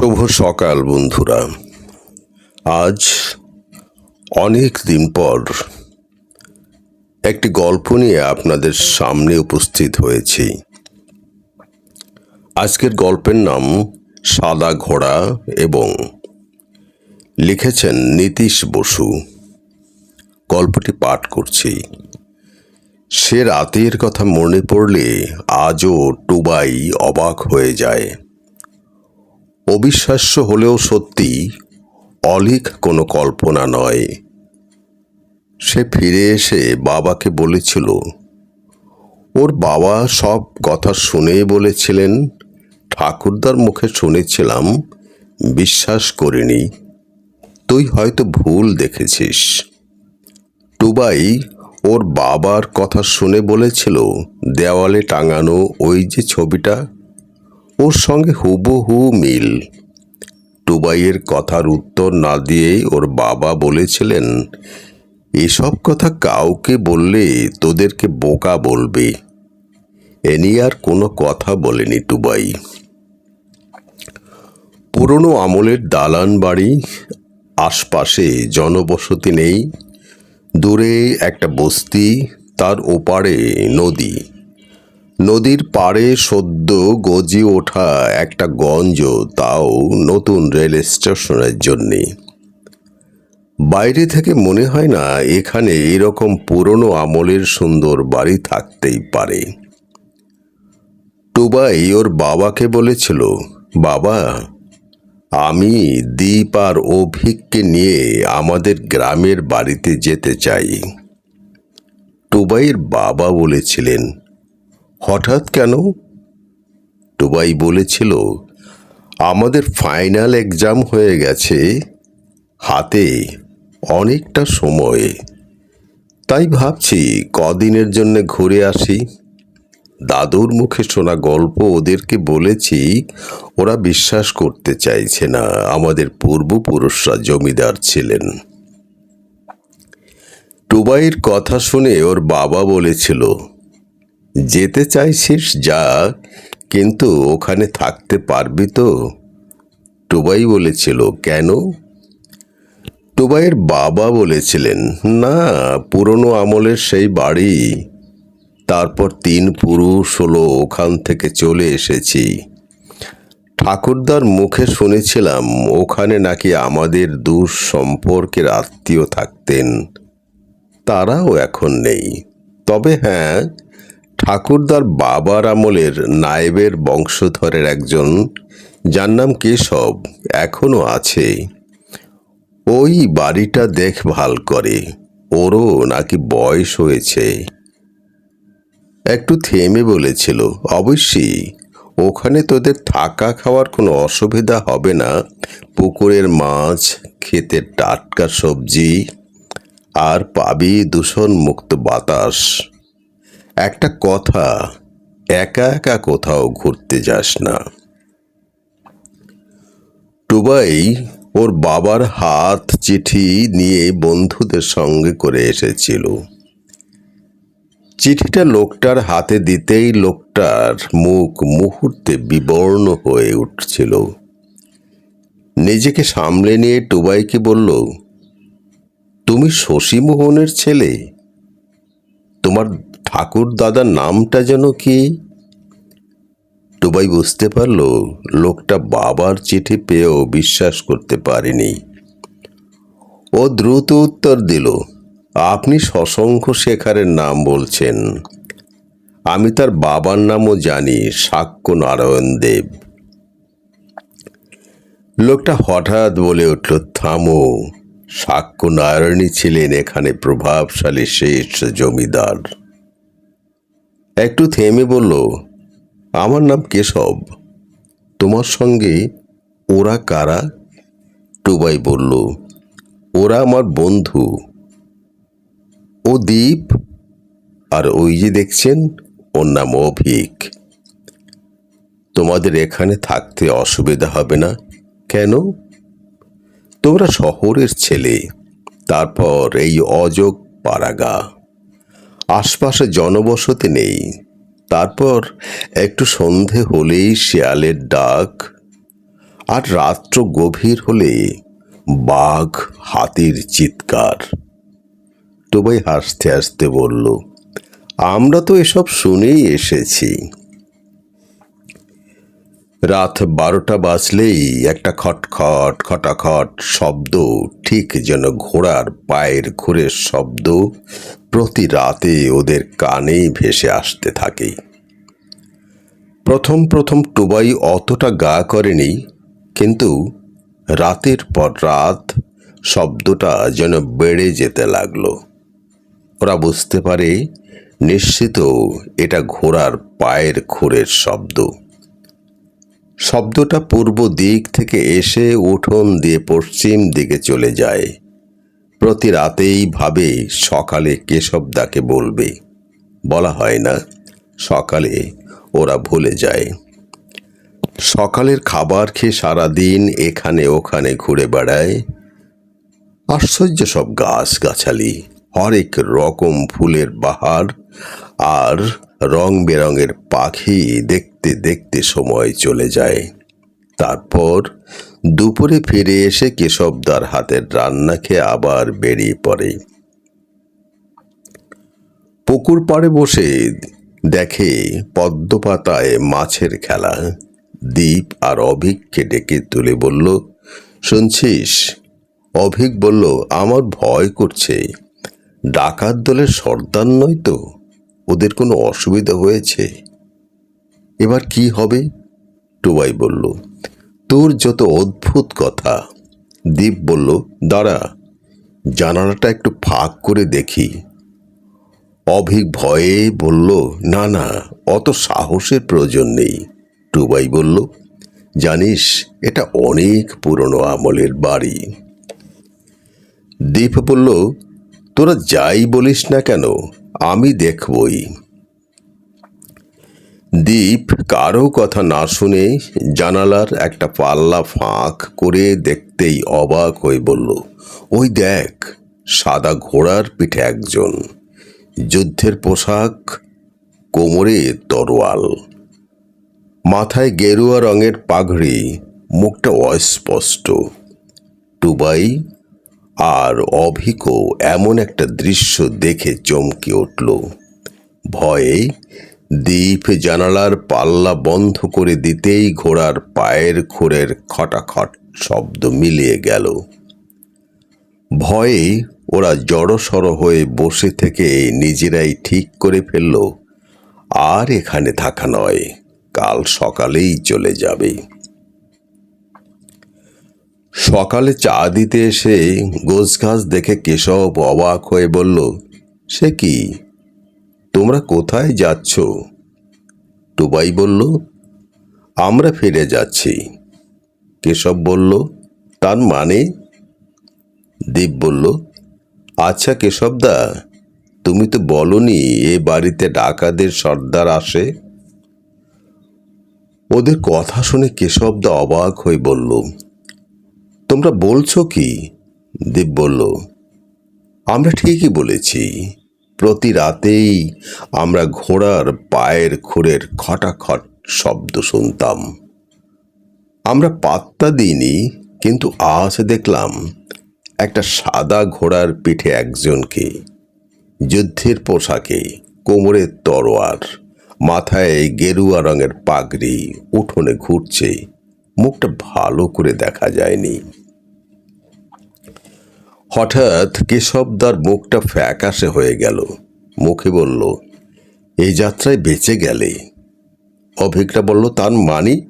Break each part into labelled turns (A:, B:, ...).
A: শুভ সকাল, বন্ধুরা। আজ অনেক দিন পর একটি গল্প নিয়ে আপনাদের সামনে উপস্থিত হয়েছি। আজকের গল্পের নাম সাদা ঘোড়া এবং লিখেছেন নীতিশ বসু। গল্পটি পাঠ করছি। সে রাতের কথা মনে পড়লে আজও টুবাই অবাক হয়ে যায়। অবিশ্বাস্য হলেও সত্যি অলিক কোনো কল্পনা নয়। সে ফিরে এসে বাবাকে বলেছিল, ওর বাবা সব কথা শুনে বলেছিলেন, ঠাকুরদার মুখে শুনেছিলাম, বিশ্বাস করিনি। তুই হয়তো ভুল দেখেছিস। টুবাই ওর বাবার কথা শুনে বলেছিল, দেওয়ালে টাঙানো ওই যে ছবিটা ওর সঙ্গে হুবহু মিল। টুবাইয়ের কথার উত্তর না দিয়েই ওর বাবা বলেছিলেন, এসব কথা কাউকে বললে তোদেরকে বোকা বলবে। এ নিয়ে আর কোনো কথা বলেনি টুবাই পুরনো আমলের দালান বাড়ি, আশপাশে জনবসতি নেই, দূরে একটা বস্তি, তার ওপারে নদী। নদীর পাড়ে সদ্য গজি ওঠা একটা গঞ্জ, তাও নতুন রেল স্টেশনের জন্যে। বাইরে থেকে মনে হয় না এখানে এরকম পুরনো আমলের সুন্দর বাড়ি থাকতেই পারে। টুবাই ওর বাবাকে বলেছিল, বাবা, আমি দীপ আর অভিককে নিয়ে আমাদের গ্রামের বাড়িতে যেতে চাই। টুবাইয়ের বাবা বলেছিলেন হঠাৎ কেন? টুবাই বলেছিল, আমাদের ফাইনাল এক্সাম হয়ে গেছে। হাতে অনেকটা সময়। তাই ভাবছি কদিনের জন্য ঘুরে আসি। দাদুর মুখে শোনা গল্প ওদেরকে বলেছি, ওরা বিশ্বাস করতে চাইছে না। আমাদের পূর্বপুরুষরা জমিদার ছিলেন। টুবাইয়ের কথা শুনে ওর বাবা বলেছিল যেতে চাইছিস যা, কিন্তু ওখানে থাকতে পারবি তো? টুবাই বলেছিল, কেন? টুবাইয়ের বাবা বলেছিলেন, না, পুরনো আমলের সেই বাড়ি। তারপর তিন পুরুষ হলো, ওখান থেকে চলে এসেছি। ঠাকুরদার মুখে শুনেছিলাম, ওখানে নাকি আমাদের দূর সম্পর্কের আত্মীয় থাকতেন। তারাও এখন নেই। তবে হ্যাঁ ঠাকুরদার বাবার আমলের নায়েবের বংশধরের একজন, যার নাম কেশব এখনও আছে। ওই বাড়িটা দেখভাল করে। ওরও নাকি বয়স হয়েছে। একটু থেমে বলেছিল, অবশ্যই, ওখানে তোদের থাকা খাওয়ার কোনো অসুবিধা হবে না। পুকুরের মাছ, ক্ষেতের টাটকা সবজি, আর পাবি দূষণ মুক্ত বাতাস। একটা কথা, একা একা কোথাও ঘুরতে যাস না। টুবাই ওর বাবার হাত চিঠি নিয়ে বন্ধুদের সঙ্গে করে এসেছিল। চিঠিটা লোকটার হাতে দিতেই লোকটার মুখ মুহূর্তে বিবর্ণ হয়ে উঠছিল। নিজেকে সামলে নিয়ে টুবাইকে বলল, তুমি শশীমোহনের ছেলে? তোমার ঠাকুর দাদার নামটা যেন কি? টুবাই বুঝতে পারল, লোকটা বাবার চিঠি পেয়েও বিশ্বাস করতে পারেনি। ও দ্রুত উত্তর দিল, আপনি শশঙ্খ শেখারের নাম বলছেন। আমি তার বাবার নামও জানি, সাক্ষ্য নারায়ণ দেব। লোকটা হঠাৎ বলে উঠল, থামো, সাক্ষ্য নারায়ণী ছিলেন এখানে প্রভাবশালী শেষ জমিদার। একটু থেমে বলল, আমার নাম কেশব। তোমার সঙ্গে ওরা কারা? টুবাই বলল, ওরা আমার বন্ধু। ও দ্বীপ আর ওই যে দেখছেন, ওর নাম অভিক। তোমাদের এখানে থাকতে অসুবিধা হবে না। কেন? তোমরা শহরের ছেলে। তারপর এই অযোগ পাড়াগা আশপাশে জনবসতি নেই। তারপর একটু সন্ধে হলেই শেয়ালের ডাক আর রাত্র গভীর হলে বাঘ হাতির চিৎকার। টুবাই হাসতে হাসতে বলল, আমরা তো এসব শুনেই এসেছি। রাত বারোটা বাজলেই একটা খটখট, খটাখট শব্দ, ঠিক যেন ঘোড়ার পায়ের ঘুরের শব্দ প্রতি রাতে ওদের কানেই ভেসে আসতে থাকে। প্রথম প্রথম টুবাই অতটা গা করেনি, কিন্তু রাতের পর রাত শব্দটা যেন বেড়ে যেতে লাগল। ওরা বুঝতে পারে নিশ্চিত এটা ঘোড়ার পায়ের খুরের শব্দ। শব্দটা পূর্ব দিক থেকে এসে উঠোন দিয়ে পশ্চিম দিকে চলে যায়। প্রতি রাতেই ভাবে সকালে কেশবদাকে বলবে, বলা হয় না, সকালে ওরা ভুলে যায়। সকালের খাবার খেয়ে সারাদিন এখানে ওখানে ঘুরে বেড়ায়। আশ্চর্য সব গাছ গাছালি হরেক রকম ফুলের বাহার আর রং বেরঙের পাখি দেখতে দেখতে সময় চলে যায়। তারপর দুপুরে ফিরে এসে কেশবদার হাতের রান্না খেয়ে আবার বেরিয়ে পড়ে। পুকুর পাড়ে বসে দেখে পদ্মপাতায় মাছের খেলা। দীপ আর অভিককে ডেকে তুলে বলল, শুনছিস? অভিক বলল, আমার ভয় করছে। ডাকাত দলের সর্দার নয় তো? ওদের কোনো অসুবিধা হয়েছে? এবার কি হবে? টুবাই বলল, তোর যত অদ্ভুত কথা। দীপ বলল, দাঁড়া, জানালাটা একটু ফাঁক করে দেখি। অভিক ভয়ে বলল, না না, অত সাহসের প্রয়োজন নেই। টুবাই বলল, জানিস, এটা অনেক পুরনো আমলের বাড়ি। দীপ বলল, তোরা যাই বলিস না কেন, আমি দেখবই। দীপ কারও কথা না শুনে জানালার একটা পাল্লা ফাঁক করে দেখতেই অবাক হয়ে বলল, ওই দেখ, সাদা ঘোড়ার পিঠে একজন। যুদ্ধের পোশাক, কোমরে তরোয়াল। মাথায় গেরুয়া রঙের পাগড়ি, মুখটা অস্পষ্ট। টুবাই আর অভিকও এমন একটা দৃশ্য দেখে চমকে উঠল। ভয়ে দ্বীপ জানালার পাল্লা বন্ধ করে দিতেই ঘোড়ার পায়ের খুরের খটাখট শব্দ মিলিয়ে গেল। ভয়ে ওরা জড়সড় হয়ে বসে থেকে নিজেরাই ঠিক করে ফেলল, আর এখানে থাকা নয়, কাল সকালেই চলে যাবে। সকালে চা দিতে এসে গোছগাছ দেখে কেশব অবাক হয়ে বলল, সে কি? তোমরা কোথায় যাচ্ছ? টুবাই বলল, আমরা ফিরে যাচ্ছি। কেশব বলল, তার মানে? দীপ বলল আচ্ছা কেশবদা, তুমি তো বলনি এ বাড়িতে ডাকাদের সর্দার আসে? ওদের কথা শুনে কেশবদা অবাক হয়ে বলল, তোমরা বলছো কি? দীপ বলল, আমরা ঠিকই বলেছি। প্রতি রাতেই আমরা ঘোড়ার পায়ের খুরের খটাখট শব্দ শুনতাম। আমরা পাত্তা দিইনি, কিন্তু আজ দেখলাম একটা সাদা ঘোড়ার পিঠে একজনকে, যুদ্ধের পোশাকে কোমরে তরোয়ার মাথায় গেরুয়া রঙের পাগড়ি, উঠোনে ঘুরছে, মুখটা ভালো করে দেখা যায়নি। হঠাৎ কেশবদার মুখটা ফ্যাকাশে হয়ে গেল। মুখে বলল, এই যাত্রায় বেঁচে গেলে? অভিকরা বলল, তার মানি?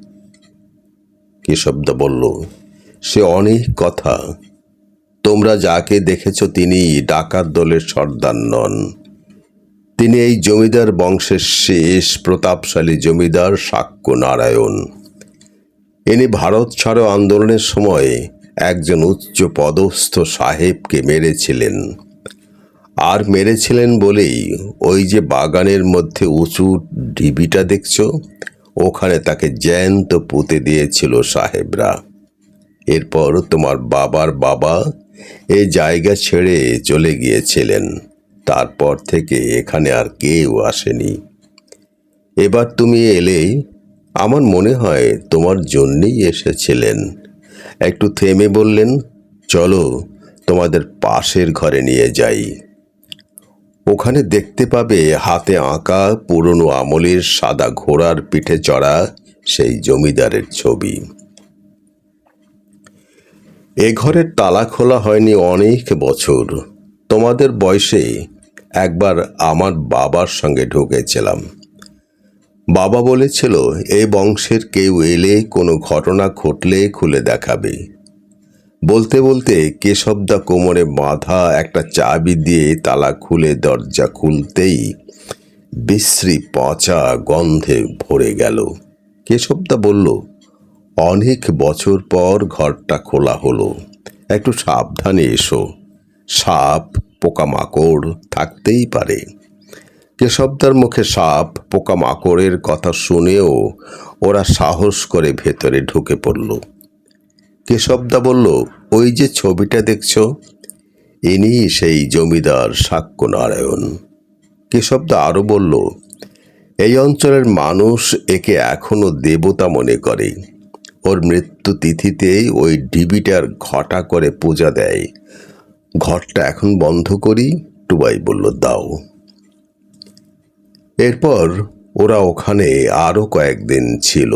A: কেশবদা বলল, সে অনেক কথা। তোমরা যাকে দেখেছ তিনি ডাকাত দলের সর্দার নন। তিনি এই জমিদার বংশের শেষ প্রতাপশালী জমিদার সাক্ষ্য নারায়ণ। ইনি ভারত ছাড়ো আন্দোলনের সময় একজন উচ্চ পদস্থ সাহেবকে মেরেছিলেন। আর মেরেছিলেন বলেই ওই যে বাগানের মধ্যে উঁচু ঢিবিটা দেখছ, ওখানে তাকে জ্যান্ত পুঁতে দিয়েছিল সাহেবরা। এরপর তোমার বাবার বাবা এই জায়গা ছেড়ে চলে গিয়েছিলেন। তারপর থেকে এখানে আর কেউ আসেনি। এবার তুমি এলে, আমার মনে হয় তোমার জন্যেই এসেছিলেন। একটু থেমে বললেন, চলো তোমাদের পাশের ঘরে নিয়ে যাই। ওখানে দেখতে পাবে হাতে আঁকা পুরনো আমলের সাদা ঘোড়ার পিঠে চড়া সেই জমিদারের ছবি। এ ঘরের তালা খোলা হয়নি অনেক বছর। তোমাদের বয়সে একবার আমার বাবার সঙ্গে ঢুকেছিলাম। বাবা বলেছিল, এ বংশের কেউ এলে কোনো ঘটনা ঘটলে খুলে দেখাবে। বলতে বলতে কেশবদা কোমরে বাঁধা একটা চাবি দিয়ে তালা খুলে দরজা খুলতেই বিশ্রী পচা গন্ধে ভরে গেল। কেশবদা বলল, অনেক বছর পর ঘরটা খোলা হলো। একটু সাবধানে এসো। সাপ, পোকামাকড় থাকতেই পারে। কেশবদার মুখে সাপ পোকামাকড়ের কথা শুনেও ওরা সাহস করে ভেতরে ঢুকে পড়ল। কেশবদা বলল, ওই যে ছবিটা দেখছ, ইনি সেই জমিদার সাক্ষ্য নারায়ণ কেশবদা আরও বলল, এই অঞ্চলের মানুষ একে এখনও দেবতা মনে করে। ওর মৃত্যু তিথিতেই ওই ডিবিটার ঘটা করে পূজা দেয়। ঘরটা এখন বন্ধ করি? টুবাই বলল, দাও। এরপর ওরা ওখানে আরও কয়েকদিন ছিল।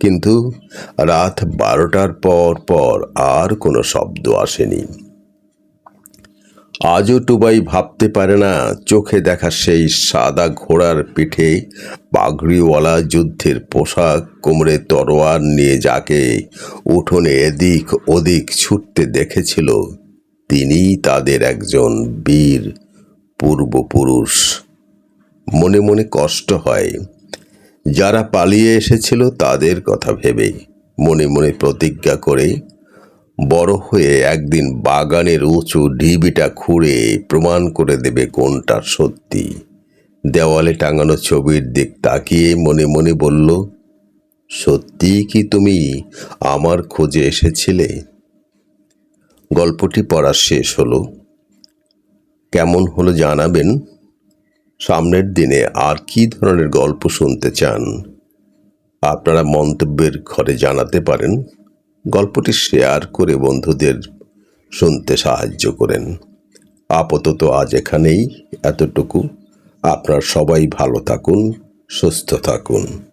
A: কিন্তু রাত বারোটার পর পর আর কোনো শব্দ আসেনি। আজও টুবাই ভাবতে পারে না, চোখে দেখা সেই সাদা ঘোড়ার পিঠে পাগড়িওয়ালা যুদ্ধের পোশাক, কোমরে তরোয়ার নিয়ে যাকে উঠোনে এদিক ওদিক ছুটতে দেখেছিল তিনি তাদের একজন বীর পূর্বপুরুষ। মনে মনে কষ্ট হয়। যারা পালিয়ে এসেছিল তাদের কথা ভেবে মনে মনে প্রতিজ্ঞা করে বড় হয়ে একদিন বাগানের উঁচু ঢিবিটা খুঁড়ে প্রমাণ করে দেবে কোনটা সত্যি। দেওয়ালে টাঙানো ছবির দিক তাকিয়ে মনে মনে বলল, সত্যি কি তুমি আমার খোঁজে এসেছিলে? গল্পটি পড়া শেষ হলো। কেমন হলো জানাবেন? সামনের দিনে আর কি ধরনের গল্প শুনতে চান? আপনারা মন্তব্যের ঘরে জানাতে পারেন। গল্পটি শেয়ার করে বন্ধুদের শুনতে সাহায্য করেন। আপাতত আজ এখানেই। এতটুকু। আপনার সবাই ভালো থাকুন, সুস্থ থাকুন।